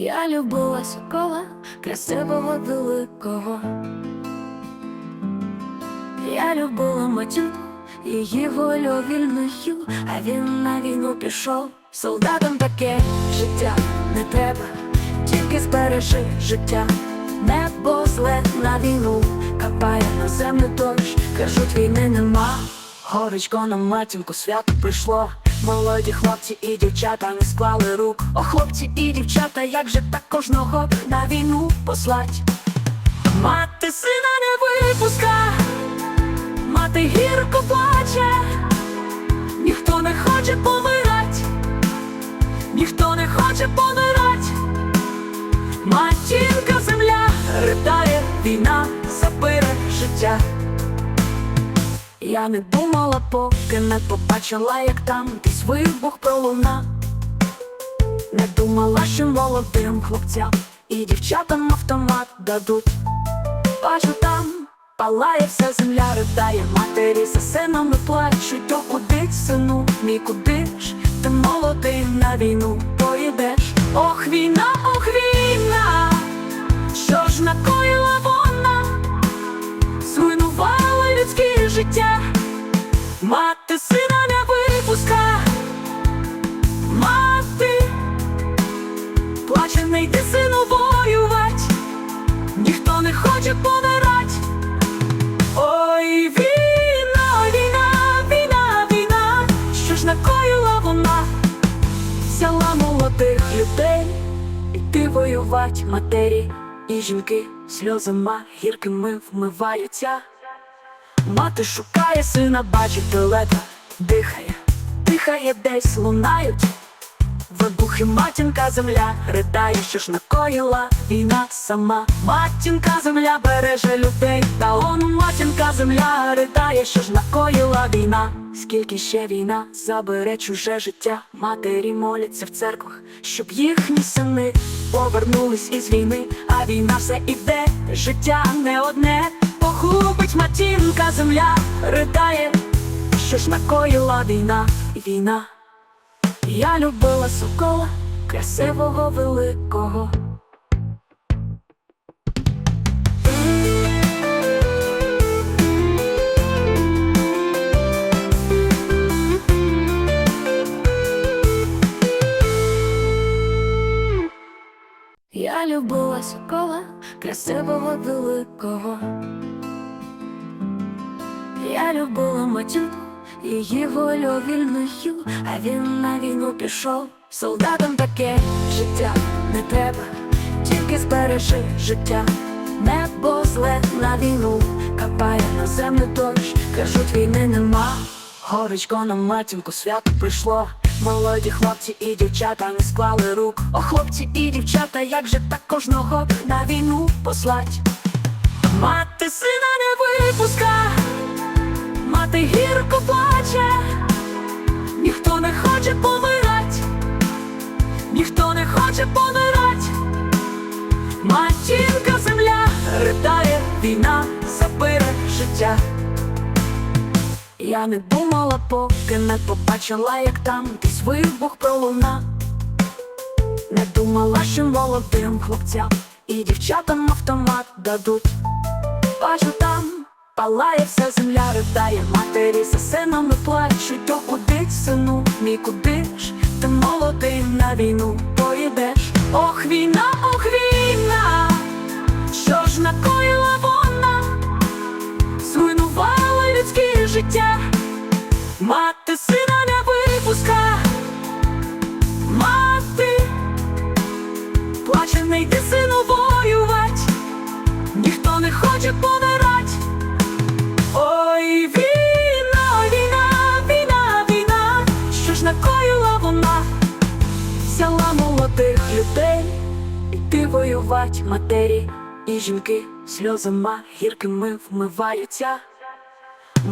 Я любила сокола, красивого великого. Я любила матінку, її волю вільною, а він на війну пішов. Солдатам таке життя не треба, тільки збережи життя. Небо зле на війну, капає на землю дощ, кажуть, війни нема. Горечко на матінку свято прийшло. Молоді хлопці і дівчата не склали рук. О, хлопці і дівчата, як же так кожного на війну послать? Мати сина не випуска, мати гірко плаче, ніхто не хоче помирать, ніхто не хоче помирать. Матінка земля ридає, війна забере життя. Я не думала, поки не побачила, як там десь вибух пролуна. Не думала, що молодим хлопцям і дівчатам автомат дадуть. Бачу там, палає вся земля, ридає матері за синами плачуть, то куди, сину, мій куди ж ти молодий на війну поїдеш. Ох, війна, ох, війна, що ж накоїла вона, життя, мати сина не випуска, мати, плаче, не йди сину воювать, ніхто не хоче помирать. Ой, війна, війна, війна, війна, що ж накоїла вона, взяла молодих людей, іти воювать матері. І жінки сльозами гіркими вмиваються. Мати шукає сина, бачить телета, дихає, дихає десь лунають. Вибухи матінка земля ридає, що ж накоїла війна сама. Матінка земля береже людей, та он матінка земля ридає, що ж накоїла війна. Скільки ще війна забере чуже життя, матері моляться в церквах, щоб їхні сини повернулись із війни, а війна все іде, життя не одне, погубить матінка земля ридає, що ж накоїла війна і війна. Я любила сокола, красивого великого. Я любила сокола, красивого великого. Я любила матінку, її волю вільною, а він на війну пішов. Солдатам таке життя не треба, тільки збережи життя. Небо зле на війну, капає на землю дощ, кажуть, війни нема. Горечко на матінку свято прийшло. Молоді хлопці і дівчата не склали рук. О, хлопці і дівчата, як же так кожного на війну послать? Мати сина не випуска, мати гірко плаче, ніхто не хоче помирать, ніхто не хоче помирать. Матінка земля ридає, війна забере життя. Я не думала, поки не побачила, як там десь вибух пролуна. Не думала, що молодим хлопцям і дівчатам автомат дадуть. Бачу там, палає вся земля, ридає. Матері за синами плачуть, то куди, сину, мій куди ж ти молодий на війну поїдеш. Ох, війна, ох, війна, що ж накоїла вона, зруйнувала людське життя, мати сина не випуска, мати, плаче, не йди сину ж вона, взяла молодих людей, іти воювать матері і жінки сльозами гіркими вмиваються.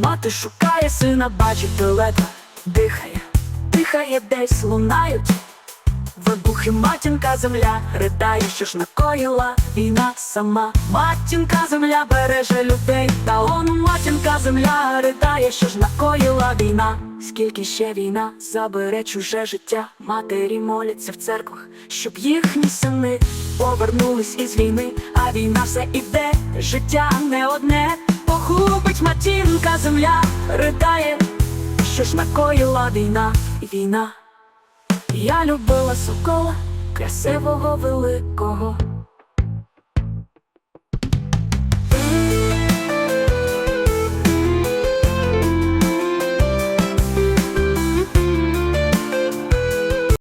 Мати шукає сина, бачить телета, дихає, дихає десь лунають. Вибухи матінка земля ридає, що ж накоїла війна сама. Матінка земля береже людей, та он матінка земля ридає, що ж накоїла війна. Скільки ще війна забере чуже життя. Матері моляться в церквах, щоб їхні сини повернулись із війни, а війна все іде, життя не одне, погубить матінка, земля ридає, що ж накоїла війна і війна. Я любила сокола, красивого великого,